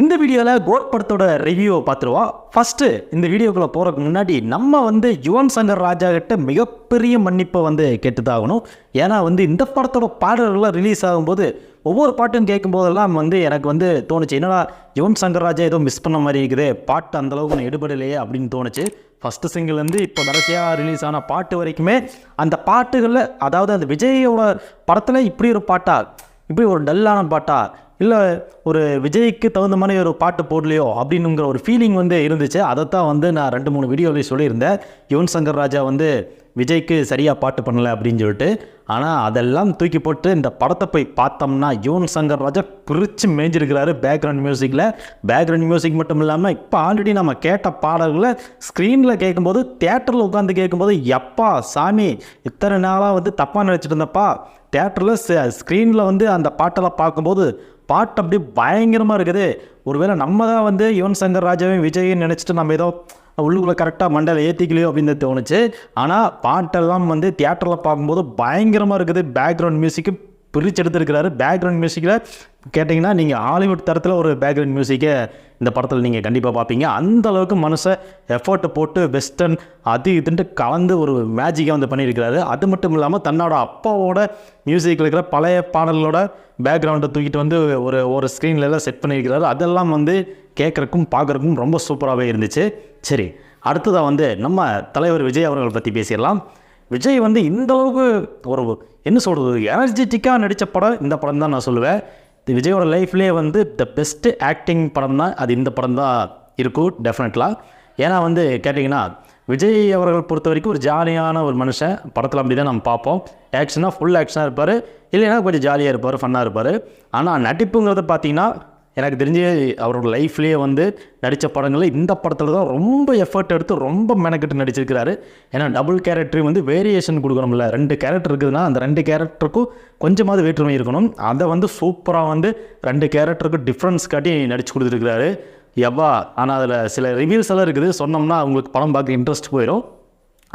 இந்த வீடியோவில் கோட் படத்தோட ரிவ்யூவை பார்த்துருவோம். ஃபஸ்ட்டு இந்த வீடியோக்குள்ளே போகிறதுக்கு முன்னாடி நம்ம வந்து யுவன் சங்கர் ராஜா கிட்ட மிகப்பெரிய மன்னிப்பை வந்து கேட்டுதாகணும். ஏன்னா வந்து இந்த படத்தோட பாடல்கள்லாம் ரிலீஸ் ஆகும்போது ஒவ்வொரு பாட்டும் கேட்கும்போதெல்லாம் வந்து எனக்கு வந்து தோணுச்சு. என்னடா யுவன் சங்கர் ராஜா ஏதோ மிஸ் பண்ண மாதிரி இருக்குது பாட்டு அந்தளவுக்கு ஒன்று எடுபடலையே அப்படின்னு தோணுச்சு. ஃபஸ்ட்டு சிங்கிள்லேருந்து இப்போ கடைசியாக ரிலீஸ் ஆன பாட்டு வரைக்குமே அந்த பாட்டுகளில் அதாவது அந்த விஜயோட படத்தில் இப்படி ஒரு பாட்டா இப்படி ஒரு டல்லான பாட்டா இல்லை ஒரு விஜய்க்கு தகுந்த மாதிரி ஒரு பாட்டு போடலையோ அப்படின்னுங்கிற ஒரு ஃபீலிங் வந்து இருந்துச்சு. அதைத்தான் வந்து நான் ரெண்டு மூணு வீடியோவில் சொல்லியிருந்தேன். யுவன் சங்கர் ராஜா வந்து விஜய்க்கு சரியாக பாட்டு பண்ணலை அப்படின்னு சொல்லிட்டு. ஆனால் அதெல்லாம் தூக்கி போட்டு இந்த படத்தை போய் பார்த்தோம்னா யுவன் சங்கர் ராஜா பிரித்து மேய்ஞ்சிருக்கிறாரு பேக்ரவுண்ட் மியூசிக்கில் பேக்ரவுண்ட் மியூசிக் மட்டும் இல்லாமல் இப்போ ஆல்ரெடி நம்ம கேட்ட பாடல்களை ஸ்க்ரீனில் கேட்கும்போது தேட்டரில் உட்காந்து கேட்கும்போது எப்பா சாமி இத்தனை நாளாக வந்து தப்பாக நினச்சிட்டு இருந்தப்பா. தேட்டரில் ஸ்க்ரீனில் வந்து அந்த பாட்டெல்லாம் பார்க்கும்போது பாட்டு அப்படியே பயங்கரமாக இருக்குது. ஒருவேளை நம்ம தான் வந்து யுவன் சங்கர் ராஜாவையும் விஜயும் நினச்சிட்டு நம்ம ஏதோ உள்ளுக்குள்ளே கரெக்டாக மண்டல ஏற்றிக்கலையோ அப்படின்னு தோணுச்சு. ஆனால் பாட்டெல்லாம் வந்து தியேட்டரில் பார்க்கும்போது பயங்கரமாக இருக்குது. பேக்ரவுண்ட் மியூசிக்கு பிரிச்செடுத்துருக்கிறாரு பேக்ரவுண்ட் மியூசிக்கில் கேட்டிங்கன்னா நீங்கள் ஹாலிவுட் தரத்தில் ஒரு பேக்ரவுண்ட் மியூசிக்கை இந்த படத்தில் நீங்கள் கண்டிப்பாக பார்ப்பீங்க அந்த அளவுக்கு மனசை எஃபர்ட்டை போட்டு வெஸ்டர்ன் அது இதுன்ட்டு கலந்து ஒரு மேஜிக்காக வந்து பண்ணியிருக்கிறாரு. அது மட்டும் இல்லாமல் தன்னோட அப்பாவோட மியூசிக்கில் இருக்கிற பழைய பாடல்களோட பேக்ரவுண்டை தூக்கிட்டு வந்து ஒரு ஒரு ஸ்க்ரீன்லலாம் செட் பண்ணியிருக்கிறாரு. அதெல்லாம் வந்து கேட்குறக்கும் பார்க்குறக்கும் ரொம்ப சூப்பராகவே இருந்துச்சு. சரி அடுத்ததாக வந்து நம்ம தலைவர் விஜய் அவர்கள் பற்றி பேசிடலாம். விஜய் வந்து இந்த அளவுக்கு ஒரு என்ன சொல்கிறது எனர்ஜெட்டிக்காக நடித்த படம் இந்த படம் தான் நான் சொல்லுவேன். இது விஜயோட லைஃப்லேயே வந்து த பெஸ்ட்டு ஆக்டிங் படம் தான் அது இந்த படம் தான் இருக்கும் டெஃபினெட்லாக ஏன்னா வந்து கேட்டிங்கன்னா விஜய் அவர்கள் பொறுத்த வரைக்கும் ஒரு ஜாலியான ஒரு மனுஷன். படத்தில் அப்படி தான் நம்ம பார்ப்போம். ஆக்ஷனாக ஃபுல் ஆக்ஷனாக இருப்பார். இல்லைன்னா கொஞ்சம் ஜாலியாக இருப்பார் ஃபன்னாக இருப்பார். ஆனால் நடிப்புங்கிறத பார்த்தீங்கன்னா எனக்கு தெரிஞ்சு அவரோட லைஃப்லேயே வந்து நடித்த படங்களில் இந்த படத்தில் தான் ரொம்ப எஃபர்ட் எடுத்து ரொம்ப மெனக்கெட்டு நடிச்சிருக்கிறாரு. ஏன்னா டபுள் கேரக்டர் வந்து வேரியேஷன் கொடுக்கணும்ல. ரெண்டு கேரக்டர் இருக்குதுன்னா அந்த ரெண்டு கேரக்டருக்கும் கொஞ்சமாவது வேற்றுமை இருக்கணும். அதை வந்து சூப்பராக வந்து ரெண்டு கேரக்டருக்கும் டிஃப்ரென்ஸ் காட்டி நடிச்சு கொடுத்துருக்கிறாரு. எவ்வா ஆனால் அதில் சில ரிவ்யூஸ் எல்லாம் இருக்குது. சொன்னோம்னா உங்களுக்கு படம் பார்க்க இன்ட்ரெஸ்ட் போயிடும்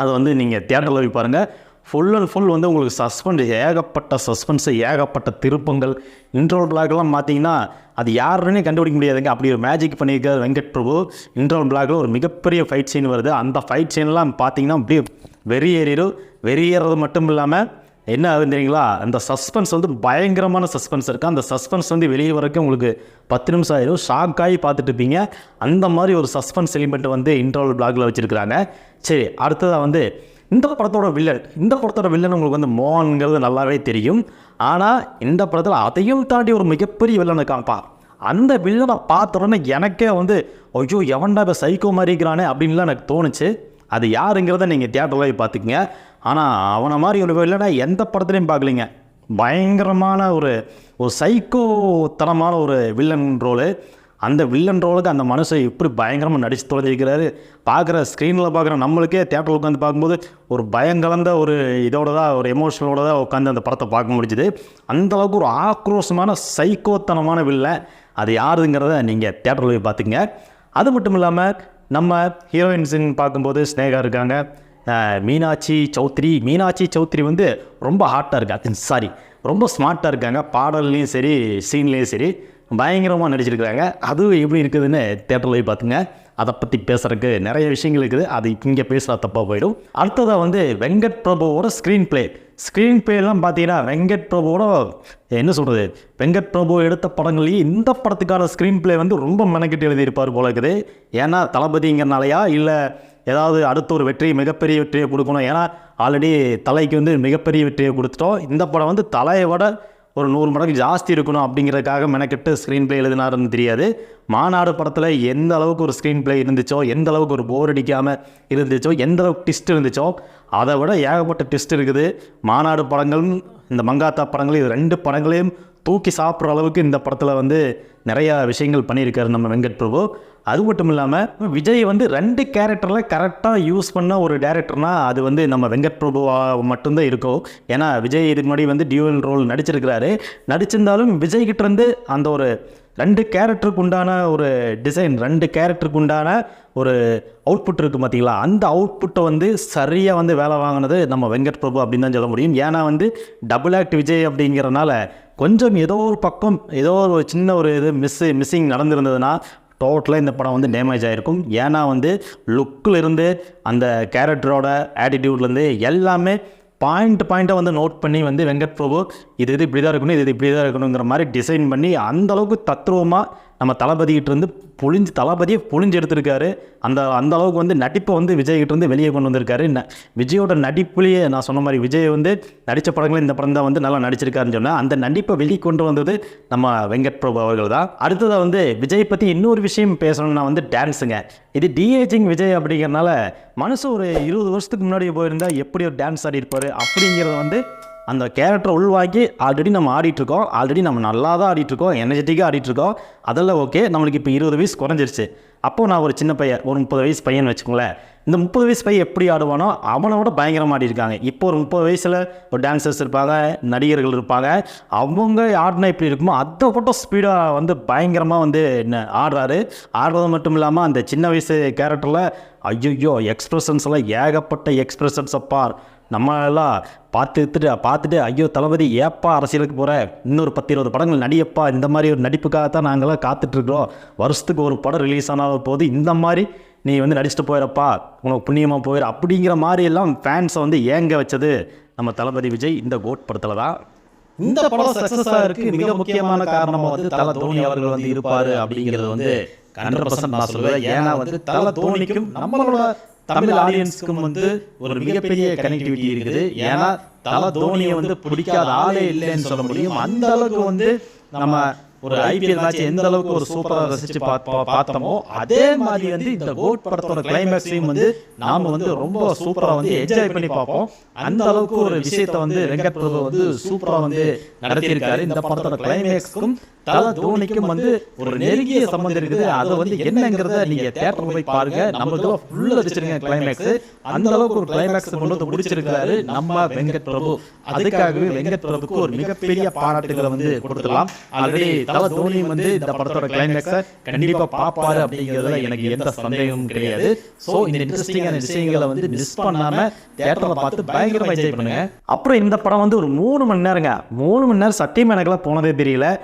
அதை வந்து நீங்கள் தேட்டரில் போய் பாருங்கள் ஃபுல் அண்ட் ஃபுல் வந்து உங்களுக்கு சஸ்பென்ஸ் ஏகப்பட்ட சஸ்பென்ஸு ஏகப்பட்ட திருப்பங்கள் இன்ட்ரோல் பிளாக்லாம் பார்த்தீங்கன்னா அது யாருன்னே கண்டுபிடிக்க முடியாதுங்க. அப்படி ஒரு மேஜிக் பண்ணியிருக்கார் வெங்கட் பிரபு. இன்ட்ரோல் பிளாக்ல ஒரு மிகப்பெரிய ஃபைட் சீன் வருது. அந்த ஃபைட் சீன்லாம் பார்த்தீங்கன்னா அப்படியே வெறியேறிடும். வெறியேறது மட்டும் இல்லாமல் என்ன ஆகுது தெரியுங்களா? அந்த சஸ்பென்ஸ் வந்து பயங்கரமான சஸ்பென்ஸ் இருக்குது அந்த சஸ்பென்ஸ் வந்து வெளியே வரைக்கும் உங்களுக்கு பத்து நிமிஷம் ஆயிடும் ஷாக் ஆகி பார்த்துட்டு இருப்பீங்க. அந்த மாதிரி ஒரு சஸ்பென்ஸ் எலிமெண்ட் வந்து இன்ட்ரோல் பிளாக்ல வச்சுருக்கிறாங்க. சரி அடுத்ததாக வந்து இந்த படத்தோட வில்லன் இந்த படத்தோட வில்லன் உங்களுக்கு வந்து மோகன்கிறது நல்லாவே தெரியும். ஆனால் இந்த படத்தில் அதையும் தாண்டி ஒரு மிகப்பெரிய வில்லன் இருக்கான்ப்பா அந்த வில்லனை பார்த்த உடனே எனக்கே வந்து ஐயோ எவன்டா இப்போ சைக்கோ மாதிரி இருக்கிறானே அப்படின்லாம் எனக்கு தோணுச்சு. அது யாருங்கிறத நீங்கள் தியேட்டரில் போய் பார்த்துக்குங்க. ஆனால் அவனை மாதிரி ஒரு வில்லனை எந்த படத்துலையும் பார்க்கலிங்க. பயங்கரமான ஒரு ஒரு சைக்கோ தனமான ஒரு வில்லன் ரோலு அந்த வில்லன் ரோலுக்கு அந்த மனுஷன் எப்படி பயங்கரமாக நடித்து தொலைஞ்சிருக்கிறாரு பார்க்குற ஸ்க்ரீனில் பார்க்குற நம்மளுக்கே தேட்டரில் உட்காந்து பார்க்கும்போது ஒரு பயங்கலந்த ஒரு இதோட தான் ஒரு எமோஷனலோட தான் உட்காந்து அந்த படத்தை பார்க்க முடிஞ்சுது. அந்தளவுக்கு ஒரு ஆக்ரோஷமான சைக்கோத்தனமான வில்லை அது யாருங்கிறத நீங்கள் தேட்டரில் போய் பார்த்துங்க அது மட்டும் இல்லாமல் நம்ம ஹீரோயின்ஸுன்னு பார்க்கும்போது ஸ்னேகா இருக்காங்க. மீனாட்சி சௌத்ரி மீனாட்சி சௌத்ரி வந்து ரொம்ப ஹாட்டாக இருக்கா சாரி ரொம்ப ஸ்மார்ட்டாக இருக்காங்க. பாடல்லையும் சரி சீன்லேயும் சரி. பயங்கரமாக நடிச்சிருக்கிறாங்க. அது எப்படி இருக்குதுன்னு தேட்டரில் போய் பார்த்துங்க. அதை பற்றி பேசுகிறதுக்கு நிறைய விஷயங்கள் இருக்குது. அது இங்கே பேசுகிற தப்பாக போயிடும். அடுத்ததாக வந்து வெங்கட் பிரபுவோட ஸ்க்ரீன் ப்ளே ஸ்க்ரீன் ப்ளேலாம் பார்த்தீங்கன்னா வெங்கட் பிரபுவோட என்ன சொல்கிறது வெங்கட் பிரபு எடுத்த படங்கள்லேயே இந்த படத்துக்கான ஸ்க்ரீன் ப்ளே வந்து ரொம்ப மெனக்கெட்டு எழுதியிருப்பார் போல இருக்குது. ஏன்னா தளபதிங்கிறனாலையா இல்லை ஏதாவது அடுத்த ஒரு வெற்றி மிகப்பெரிய வெற்றியை கொடுக்கணும். ஏன்னா ஆல்ரெடி தலைக்கு வந்து மிகப்பெரிய வெற்றியை கொடுத்துட்டோம். இந்த படம் வந்து தலையை விட ஒரு நூறு மடங்கு ஜாஸ்தி இருக்கணும் அப்படிங்கிறதுக்காக மெனக்கெட்டு ஸ்க்ரீன் ப்ளே எழுதினாருன்னு தெரியாது. மாநாடு படத்தில் எந்த அளவுக்கு ஒரு ஸ்க்ரீன் ப்ளே இருந்துச்சோ எந்த அளவுக்கு ஒரு போர் அடிக்காமல் இருந்துச்சோ எந்த அளவுக்கு டிஸ்ட் இருந்துச்சோ அதை விட ஏகப்பட்ட டிஸ்ட் இருக்குது. மாநாடு படங்களும் இந்த மங்காத்தா படங்கள் இது ரெண்டு படங்களையும் தூக்கி சாப்பிட்ற அளவுக்கு இந்த படத்தில் வந்து நிறையா விஷயங்கள் பண்ணியிருக்காரு நம்ம வெங்கட் பிரபு. அது மட்டும் இல்லாமல் விஜய் வந்து ரெண்டு கேரக்டரில் கரெக்டாக யூஸ் பண்ண ஒரு டேரக்டர்னால் அது வந்து நம்ம வெங்கட் பிரபுவாக மட்டும்தான் இருக்கும். ஏன்னா விஜய் இதுக்கு முன்னாடி வந்து டியூவல் ரோல் நடிச்சிருக்கிறாரு. நடிச்சிருந்தாலும் விஜய்கிட்ட இருந்து அந்த ஒரு ரெண்டு கேரக்டருக்கு உண்டான ஒரு டிசைன் ரெண்டு கேரக்டருக்கு உண்டான ஒரு அவுட்புட் இருக்குது பார்த்தீங்களா அந்த அவுட்புட்டை வந்து சரியாக வந்து வேலை வாங்கினது நம்ம வெங்கட் பிரபு அப்படின்னு தான் சொல்ல முடியும். ஏன்னா வந்து டபுள் ஆக்ட் விஜய் அப்படிங்கிறனால கொஞ்சம் ஏதோ ஒரு பக்கம் ஏதோ ஒரு சின்ன ஒரு இது மிஸ்ஸு மிஸ்ஸிங் நடந்திருந்ததுன்னா டோட்டலாக இந்த படம் வந்து டேமேஜ் ஆகிருக்கும் ஏன்னா வந்து லுக்கில் இருந்து அந்த கேரக்டரோட ஆட்டிடியூட்லேருந்து எல்லாமே பாயிண்ட் பாயிண்ட்டை வந்து நோட் பண்ணி வந்து வெங்கட் பிரபு இது இது இப்படி தான் இருக்கணும் இது இது இப்படி தான் இருக்கணுங்கிற மாதிரி டிசைன் பண்ணி அந்த அளவுக்கு தத்ரூபமாக நம்ம தளபதிகிட்ட இருந்து புழிஞ்சு தளபதியை புழிஞ்சு எடுத்திருக்காரு. அந்த அந்த அளவுக்கு வந்து நடிப்பை வந்து விஜய்கிட்ட இருந்து வெளியே கொண்டு வந்திருக்காரு. ந- விஜயோட நடிப்புலேயே நான் சொன்ன மாதிரி விஜய் வந்து நடித்த படங்களும் இந்த படம் தான் வந்து நல்லா நடிச்சிருக்காருன்னு சொன்னால் அந்த நடிப்பை வெளியே கொண்டு வந்தது நம்ம வெங்கட் பிரபு அவர்கள் தான். அடுத்ததாக வந்து விஜய் பற்றி இன்னொரு விஷயம் பேசணும்னா வந்து டான்ஸுங்க. இது டிஏஜிங் விஜய் அப்படிங்கிறனால மனசு ஒரு இருபது வருஷத்துக்கு முன்னாடி போயிருந்தால் எப்படி ஒரு டான்ஸ் ஆடி இருப்பார் அப்படிங்கிறத வந்து அந்த கேரக்டரை உள்வாக்கி ஆல்ரெடி நம்ம ஆடிட்டுருக்கோம். ஆல்ரெடி நம்ம நல்லா தான் ஆடிட்டுருக்கோம் எனர்ஜெட்டிக்காக ஆடிட்டுருக்கோம். அதெல்லாம் ஓகே நம்மளுக்கு இப்போ இருபது வயசு குறைஞ்சிருச்சு. அப்போது நான் ஒரு சின்ன பையன் ஒரு முப்பது வயசு பையன் வச்சுக்கோங்களேன். இந்த முப்பது வயசு பையன் எப்படி ஆடுவானோ அவனோட பயங்கரமாக ஆடிருக்காங்க இப்போ ஒரு முப்பது வயசில் ஒரு டான்சர்ஸ் இருப்பாங்க நடிகர்கள் இருப்பாங்க. அவங்க ஆடினா எப்படி இருக்குமோ அதை மட்டும் ஸ்பீடாக வந்து பயங்கரமாக வந்து என்ன ஆடுறாரு. ஆடுறது மட்டும் இல்லாமல் அந்த சின்ன வயசு கேரக்டரில் ஐயோ எக்ஸ்பிரஷன்ஸ் எல்லாம் ஏகப்பட்ட எக்ஸ்பிரஷன்ஸ் அப்பார் நம்ம எல்லாம் பார்த்துட்டு ஐயோ தளபதி ஏப்பா அரசியலுக்கு போகிற இன்னொரு பத்து இருபது படங்கள் நடியப்பா இந்த மாதிரி ஒரு நடிப்புக்காக தான் நாங்களாம் காத்துட்ருக்குறோம் வருஷத்துக்கு ஒரு படம் ரிலீஸ் ஆனால் போது இந்த மாதிரி நீ வந்து நடிச்சுட்டு போயிடப்பா உனக்கு புண்ணியமாக போயிட அப்படிங்கிற மாதிரி எல்லாம் ஃபேன்ஸை வந்து ஏங்க வச்சது நம்ம தளபதி விஜய் இந்த கோட் படத்தில் தான் இந்த படம் சக்சஸ் ஆகிறதுக்கு மிக முக்கியமான காரணமா வந்து தல தோனி அவர்கள் வந்து இருப்பாரு அப்படிங்கிறது வந்து ஹண்ட்ரட் பர்சன்ட் நான் சொல்லுவேன் ஏன்னா வந்து தல தோனிக்கும் நம்மளோட தமிழ் ஆடியன்ஸுக்கும் வந்து ஒரு மிகப்பெரிய கனெக்டிவிட்டி இருக்குது. ஏன்னா தல தோனியை வந்து பிடிக்காத ஆளே இல்லைன்னு சொல்ல முடியும். அந்த அளவுக்கு வந்து நம்ம ஒரு ஐபிஎல் மேட்ச் எந்த அளவுக்கு ஒரு சூப்பரா ரசிச்சு பா- பா- பார்த்தோமோ அதே மாதிரி வந்து இந்த கோட் படத்தோட கிளைமேக்ஸையும் வந்து நாம வந்து ரொம்ப சூப்பரா வந்து என்ஜாய் பண்ணி பார்ப்போம். அந்த அளவுக்கு ஒரு விஷயத்தை வந்து வெங்கட் பிரபு வந்து சூப்பரா வந்து நடத்தியிருக்காரு. இந்த படத்தோட கிளைமேக்ஸ்க்கும் தல தோனிக்கும் வந்து ஒரு நெருங்கிய சம்பந்தம் இருக்குது. அதை வந்து என்னங்கிறத நீங்க தேட்டர் போய் பாருங்க. நமக்கு ஃபுல்லா வச்சிருங்க கிளைமேக்ஸ் அந்த அளவுக்கு ஒரு கிளைமேக்ஸ் கொண்டு வந்து முடிச்சிருக்காரு நம்ம வெங்கட் பிரபு அதுக்காகவே வெங்கட் பிரபுக்கு ஒரு மிகப்பெரிய பாராட்டுகளை வந்து கொடுத்துடலாம் ஆல்ரெடி தல தோனியும் வந்து இந்த படத்தோட கிளைமேக்ஸை கண்டிப்பா பாப்பாரு அப்படிங்கிறதுல எனக்கு எந்த சந்தேகமும் கிடையாது. சோ இந்த இன்ட்ரெஸ்டிங்கான விஷயங்களை வந்து மிஸ் பண்ணாம தேட்டர்ல பார்த்து பயங்கரமா என்ஜாய் பண்ணுங்க. அப்புறம் இந்த படம் வந்து ஒரு மூணு மணி நேரங்க. மூணு மணி நேரம் சத்தியமாக எனக்குலாம் போனதே தெரியல.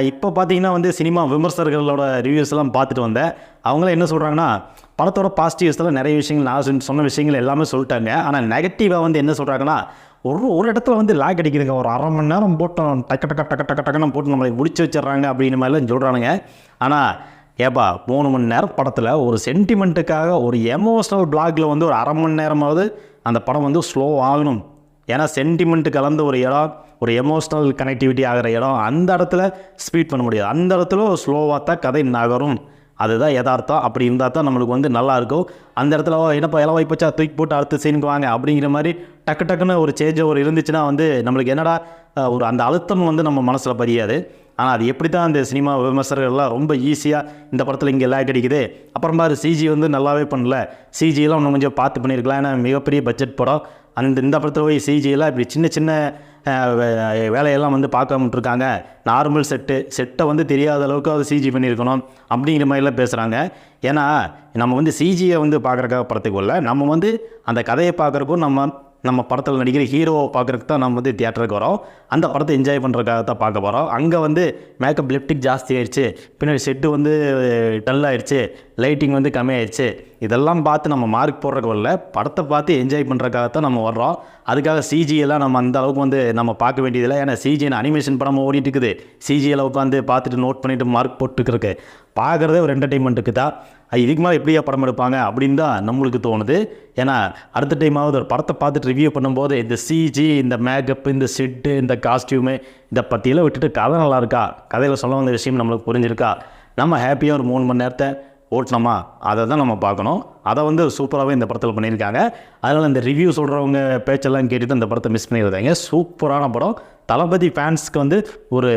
இப்போ பார்த்தீங்கன்னா வந்து சினிமா விமர்சகர்களோட ரிவ்யூஸ் எல்லாம் பார்த்துட்டு வந்தேன். அவங்களாம் என்ன சொல்கிறாங்கன்னா படத்தோட பாசிட்டிவ்ஸில் நிறைய விஷயங்கள் நான் சொன்ன- சொன்ன விஷயங்கள் எல்லாமே சொல்லிட்டாங்க. ஆனால் நெகட்டிவாக வந்து என்ன சொல்கிறாங்கன்னா ஒரு ஒரு இடத்துல வந்து லாக் அடிக்குதுங்க. ஒரு அரை மணி நேரம் போட்டோம். டக்கு டக்க டக்கு டக்கு டக்குன்னு போட்டு நம்மளை முடிச்சு வச்சிடுறாங்க அப்படின்னு மாதிரிலாம் சொல்கிறானுங்க ஆனால் ஏப்பா மூணு மணி நேரம் படத்தில் ஒரு சென்டிமெண்ட்டுக்காக ஒரு எமோஷனல் பிளாக்ல வந்து ஒரு அரை மணி நேரமாவது அந்த படம் வந்து ஸ்லோ ஆகணும். ஏன்னா சென்டிமெண்ட் கலந்த ஒரு இடம் ஒரு எமோஷ்னல் கனெக்டிவிட்டி ஆகிற இடம் அந்த இடத்துல ஸ்பீட் பண்ண முடியாது. அந்த இடத்துல ஸ்லோவாக தான் கதை நகரும். அதுதான் யதார்த்தம். அப்படி இருந்தால் தான் நம்மளுக்கு வந்து நல்லா இருக்கும். அந்த இடத்துல என்னப்பா இலவாய் போச்சா? தூக்கி போட்டு அடுத்த சீனுக்கு வாங்க. அப்படிங்கிற மாதிரி டக்கு டக்குன்னு ஒரு சேஞ்ச் ஒரு இருந்துச்சுன்னா வந்து நம்மளுக்கு என்னடா ஒரு அந்த அழுத்தம் வந்து நம்ம மனசில் பதியாது. ஆனால் அது எப்படி தான் அந்த சினிமா விமர்சகர்கள்லாம் ரொம்ப ஈஸியாக இந்த படத்தில் இங்கே லேக் அடிக்குது. அப்புறம் பாரு சிஜி வந்து நல்லாவே பண்ணல. சிஜியெல்லாம் இன்னும் கொஞ்சம் பார்த்து பண்ணியிருக்கலாம் ஏன்னா மிகப்பெரிய பட்ஜெட் படம். அந்த இந்த படத்தில் போய் சிஜியெல்லாம் இப்படி சின்ன சின்ன வேலையெல்லாம் வந்து பார்க்காம நார்மல் செட்டு செட்டை வந்து தெரியாத அளவுக்கு அது சிஜி பண்ணியிருக்கணும் அப்படிங்கிற மாதிரிலாம் பேசுகிறாங்க ஏன்னா நம்ம வந்து சிஜியை வந்து பார்க்குறக்காக படத்துக்குள்ள நம்ம வந்து அந்த கதையை பார்க்குறக்கும் நம்ம நம்ம படத்தில் நடிக்கிற ஹீரோவை பார்க்குறதுக்கு தான் நம்ம வந்து தியேட்டருக்கு வரோம். அந்த படத்தை என்ஜாய் பண்ணுறதுக்காக தான் பார்க்க போகிறோம் அங்கே வந்து மேக்கப் லிப்டிக் ஜாஸ்தி ஆயிடுச்சு பின்னாடி செட்டு வந்து டல் ஆயிடுச்சு லைட்டிங் வந்து கம்மியாயிடுச்சு இதெல்லாம் பார்த்து நம்ம மார்க் போடுறதுக்கு வரல படத்தை பார்த்து என்ஜாய் பண்ணுறதுக்காக தான் நம்ம வர்றோம். அதுக்காக சிஜியெல்லாம் நம்ம அந்த அளவுக்கு வந்து நம்ம பார்க்க வேண்டியதில்லை. ஏன்னா சிஜின்னு அனிமேஷன் படம் ஓடிட்டு இருக்குது. சிஜியில் உட்காந்து பார்த்துட்டு நோட் பண்ணிவிட்டு மார்க் போட்டுருக்கு பார்க்குறதே ஒரு என்டர்டெயின்மெண்ட்டுக்கு தான். இதுக்கு மேலே எப்படியா படம் எடுப்பாங்க அப்படின்னு தான் நம்மளுக்கு தோணுது. ஏன்னா அடுத்த டைமாவது ஒரு படத்தை பார்த்துட்டு ரிவ்யூ பண்ணும்போது இந்த சிஜி இந்த மேக்கப் இந்த செட்டு இந்த காஸ்டியூமு இதை பற்றியெல்லாம் விட்டுட்டு கதை நல்லா இருக்கா? கதையில் சொல்ல வந்த விஷயம் நம்மளுக்கு புரிஞ்சிருக்கா? நம்ம ஹாப்பியாக ஒரு மூணு மணி நேரத்தை ஓட்டணுமா? அதை தான் நம்ம பார்க்கணும். அதை வந்து சூப்பராகவே இந்த படத்தில் பண்ணியிருக்காங்க. அதனால் இந்த ரிவ்யூ சொல்கிறவங்க பேச்செல்லாம் கேட்டுட்டு இந்த படத்தை மிஸ் பண்ணியிருந்தாங்க சூப்பரான படம். தளபதி ஃபேன்ஸ்க்கு வந்து ஒரு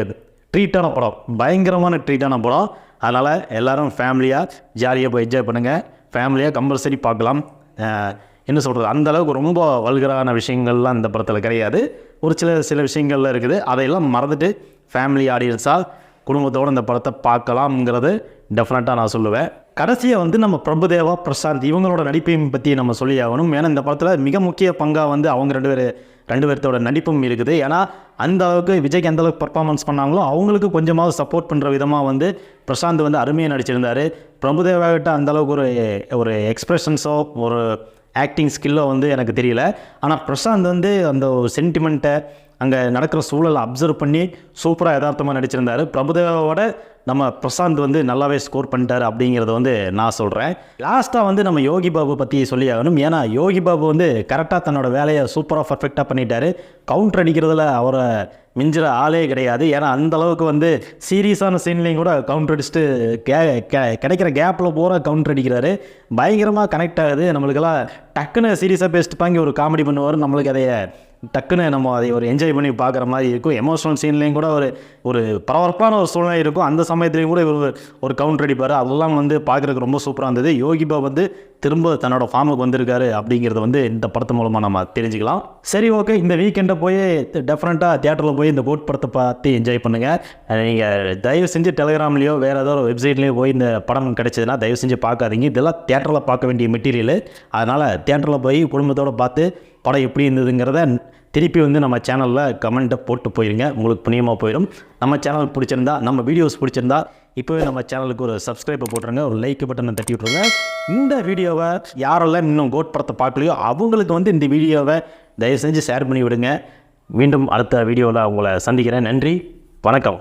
ட்ரீட்டான படம். பயங்கரமான ட்ரீட்டான படம். அதனால் எல்லோரும் ஃபேமிலியாக ஜாலியாக போய் என்ஜாய் பண்ணுங்கள் ஃபேமிலியாக கம்பல்சரி பார்க்கலாம். என்ன சொல்கிறது அந்தளவுக்கு ரொம்ப வல்கரான விஷயங்கள்லாம் இந்த படத்தில் கிடையாது. ஒரு சில சில விஷயங்கள்லாம் இருக்குது. அதையெல்லாம் மறந்துட்டு ஃபேமிலி ஆடியன்ஸாக குடும்பத்தோடு இந்த படத்தை பார்க்கலாம்ங்கிறது டெஃபினட்டாக நான் சொல்லுவேன். கடைசியாக வந்து நம்ம பிரபுதேவா பிரசாந்த் இவங்களோட நடிப்பையும் பற்றி நம்ம சொல்லி ஆகணும் ஏன்னா இந்த படத்தில் மிக முக்கிய பங்காக வந்து அவங்க ரெண்டு பேர் ரெண்டு பேர்த்தோட நடிப்பும் இருக்குது. ஏன்னா அந்த அளவுக்கு விஜய்க்கு எந்த அளவுக்கு பர்ஃபார்மன்ஸ் பண்ணாங்களோ அவங்களுக்கு கொஞ்சமாவது சப்போர்ட் பண்ணுற விதமாக வந்து பிரசாந்த் வந்து அருமையாக நடிச்சிருந்தார். பிரபுதேவா கிட்ட அந்த அளவுக்கு ஒரு ஒரு எக்ஸ்ப்ரெஷன்ஸோ ஒரு ஆக்டிங் ஸ்கில்லோ வந்து எனக்கு தெரியல. ஆனால் பிரசாந்த் வந்து அந்த ஒரு சென்டிமெண்ட்டை அங்கே நடக்கிற சூழலை அப்சர்வ் பண்ணி சூப்பராக யதார்த்தமாக நடிச்சிருந்தாரு. பிரபுதேவாவோட நம்ம பிரசாந்த் வந்து நல்லாவே ஸ்கோர் பண்ணிட்டாரு அப்படிங்கிறத வந்து நான் சொல்கிறேன் லாஸ்ட்டாக வந்து நம்ம யோகி பாபு பற்றி சொல்லி ஆகணும். ஏன்னா யோகி பாபு வந்து கரெக்டாக தன்னோட வேலையை சூப்பராக பர்ஃபெக்டாக பண்ணிட்டாரு. கவுண்டர் அடிக்கிறதுல அவரை மிஞ்சுற ஆளே கிடையாது. ஏன்னா அந்த அளவுக்கு வந்து சீரியஸான சீன்லேயும் கூட கவுண்டர் அடிச்சுட்டு கே கிடைக்கிற கேப்பில் பூரா கவுண்டர் அடிக்கிறாரு. பயங்கரமாக கனெக்ட் ஆகுது. நம்மளுக்கெல்லாம் டக்குன்னு சீரியஸாக பேசிட்டு பாங்கி ஒரு காமெடி பண்ணுவார். நம்மளுக்கு அதைய டக்குன்னு நம்ம அதை ஒரு என்ஜாய் பண்ணி பார்க்குற மாதிரி இருக்கும். எமோஷனல் சீன்லேயும் கூட ஒரு ஒரு பரபரப்பான ஒரு சூழ்நிலை இருக்கும். அந்த சமயத்துலேயும் கூட இவர் ஒரு கவுண்டர் அடிப்பார். அதெல்லாம் வந்து பார்க்குறதுக்கு ரொம்ப சூப்பராக இருந்தது. யோகிபா வந்து திரும்ப தன்னோட ஃபார்முக்கு வந்திருக்காரு அப்படிங்கிறத வந்து இந்த படத்து மூலமாக நம்ம தெரிஞ்சுக்கலாம். சரி ஓகே இந்த வீக்கெண்டை போய் டெஃபரெண்ட்டாக தியேட்டரில் போய் இந்த போட் படத்தை பார்த்து என்ஜாய் பண்ணுங்கள் நீங்கள் தயவு செஞ்சு டெலிகிராம்லேயோ வேறு ஏதோ ஒரு வெப்சைட்லேயோ போய் இந்த படம் கிடச்சதுன்னா தயவு செஞ்சு பார்க்காதீங்க. இதெல்லாம் தியேட்டரில் பார்க்க வேண்டிய மெட்டீரியல் அதனால் தியேட்டரில் போய் குடும்பத்தோடு பார்த்து படம் எப்படி இருந்ததுங்கிறத திருப்பி வந்து நம்ம சேனலில் கமெண்ட்டை போட்டு போயிருங்க. உங்களுக்கு புண்ணியமாக போயிடும் நம்ம சேனல் பிடிச்சிருந்தா நம்ம வீடியோஸ் பிடிச்சிருந்தா இப்போவே நம்ம சேனலுக்கு ஒரு சப்ஸ்கிரைபை போட்டுருங்க. ஒரு லைக் பட்டனை தட்டி விட்ருங்க இந்த வீடியோவை யாரெல்லாம் இன்னும் கோட் படத்தை பார்க்கலையோ அவங்களுக்கு வந்து இந்த வீடியோவை தயவு செஞ்சு ஷேர் பண்ணி விடுங்க மீண்டும் அடுத்த வீடியோவில் உங்களை சந்திக்கிறேன். நன்றி. வணக்கம்.